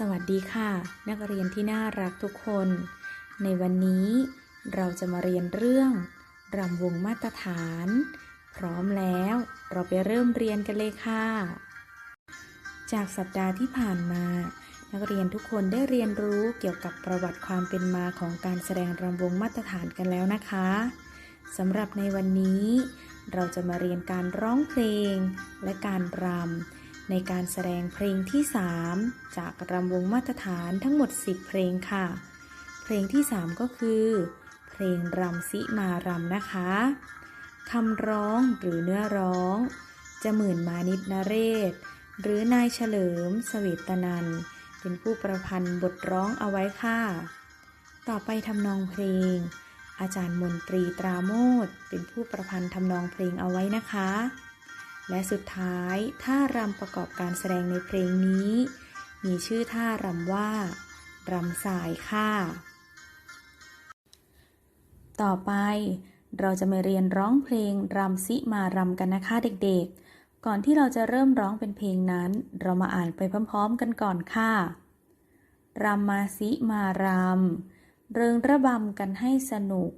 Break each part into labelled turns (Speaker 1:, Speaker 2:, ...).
Speaker 1: สวัสดีค่ะ นักเรียนที่น่ารักทุกคน ในวันนี้เราจะมาเรียนเรื่องรำวงมาตรฐาน พร้อมแล้วเราไปเริ่มเรียนกันเลยค่ะ จากสัปดาห์ที่ผ่านมา นักเรียนทุกคนได้เรียนรู้เกี่ยวกับประวัติความเป็นมาของการแสดงรำวงมาตรฐานกันแล้วนะคะสำหรับในวันนี้ เราจะมาเรียนการร้องเพลง และการรำ ในการแสดงเพลงที่ 3 จากรำวงมาตรฐานทั้งหมด 10 เพลงค่ะ เพลงที่ 3 ก็คือ เพลงรำสิมารำนะคะคำร้องหรือเนื้อร้อง จะหมื่นมานิดนเรศ หรือนายเฉลิมสเวตนัน เป็นผู้ประพันธ์บทร้องเอาไว้ค่ะ ต่อไปทำนองเพลง อาจารย์มนตรีตราโมทเป็นผู้ประพันธ์ทำนองเพลงเอาไว้นะคะ และสุดท้ายท่ารำประกอบการแสดงในเพลงนี้ มีชื่อท่ารำว่ารำสายค่ะ ต่อไปเราจะมาเรียนร้องเพลงรำสิมารำกันนะคะเด็กๆ ก่อนที่เราจะเริ่มร้องเป็นเพลงนั้น เรามาอ่านไปพร้อมๆกันก่อนค่ะรำมาสิมารำเริงระบำกันให้สนุก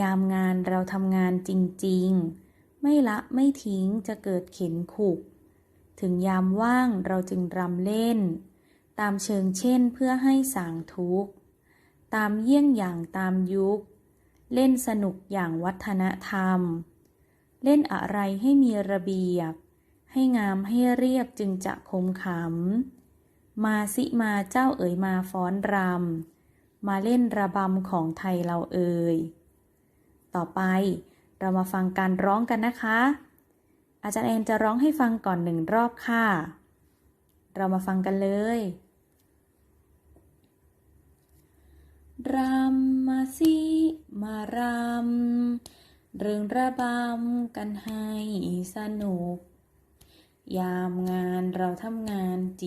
Speaker 1: ยามงานเราทำงานจริงๆ ไม่ละไม่ทิ้งจะเกิดเข็นขุก ถึงยามว่างเราจึงรำเล่น ตามเชิงเช่นเพื่อให้สางทุกข์ ตามเยี่ยงอย่างตามยุค เล่นสนุกอย่างวัฒนธรรม เล่นอะไรให้มีระเบียบ ให้งามให้เรียบจึงจะคมขำ มาสิมาเจ้าเอ๋ยมาฟ้อนรำ มาเล่นระบำของไทยเราเอ่ย ต่อไป เรามาฟังการร้องกันนะคะ อาจารย์แอนจะร้องให้ฟังก่อนหนึ่งรอบค่ะ เรามาฟังกันเลยรำมาสิมารำเรื่องระบำกันให้สนุก ยามงานเราทำงานจ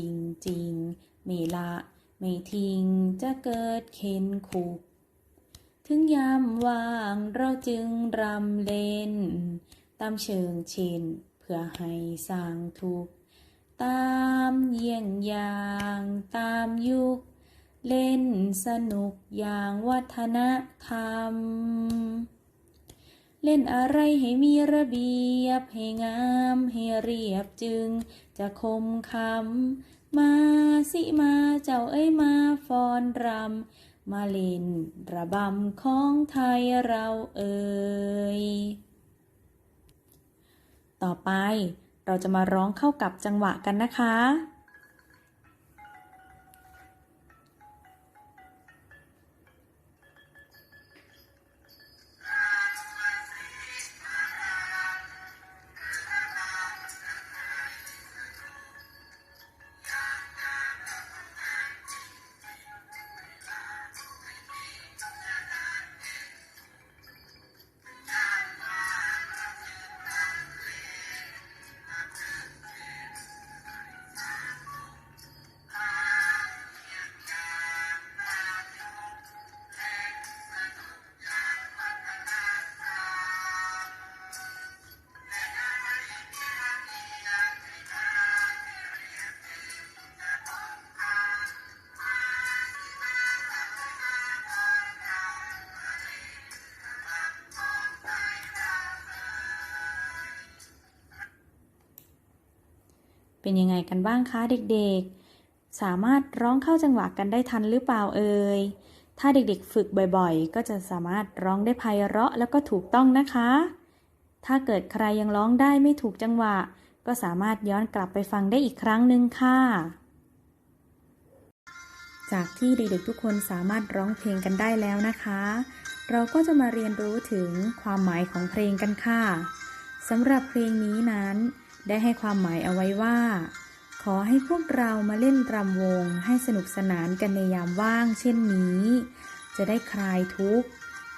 Speaker 1: ริงๆ ไม่ละ ไม่ทิ้งจะเกิดเข็นขุก ถึงยามว่างเราจึงรำเล่น ตามเชิงเชนเพื่อให้สร้างทุกข์ตามเยี่ยงอย่างตามยุค เล่นสนุกอย่างวัฒนธรรม เล่นอะไรให้มีระเบียบ ให้งาม ให้เรียบจึง จะคมคำมาสิมาเจ้าเอ้ยมาฟ้อนรำ มาเล่นระบำของไทยเราเอ่ยต่อไปเราจะมาร้องเข้ากับจังหวะกันนะคะ เป็นยังไงกันบ้างคะเด็กๆ สามารถร้องเข้าจังหวะกันได้ทันหรือเปล่าเอ่ย ถ้าเด็กๆ ฝึกบ่อยๆ ก็จะสามารถร้องได้ไพเราะแล้วก็ถูกต้องนะคะ ถ้าเกิดใครยังร้องได้ไม่ถูกจังหวะ ก็สามารถย้อนกลับไปฟังได้อีกครั้งหนึ่งค่ะ จากที่เด็กๆ ทุกคนสามารถร้องเพลงกันได้แล้วนะคะ เราก็จะมาเรียนรู้ถึงความหมายของเพลงกันค่ะสำหรับเพลงนี้นั้น ได้ให้ความหมายเอาไว้ว่า ขอให้พวกเรามาเล่นรำวงให้สนุกสนานกันในยามว่าง เช่นนี้ จะได้คลายทุกข์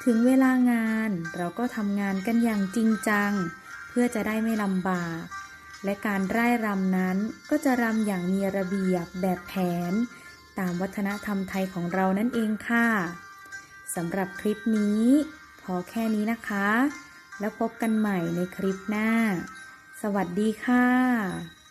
Speaker 1: ถึงเวลางานเราก็ทำงานกันอย่างจริงจัง เพื่อจะได้ไม่ลำบาก และการร่ายรำนั้นก็จะรำอย่างมีระเบียบแบบแผน ตามวัฒนธรรมไทยของเรานั่นเองค่ะสำหรับคลิปนี้ พอแค่นี้นะคะ แล้วพบกันใหม่ในคลิปหน้า สวัสดีค่ะ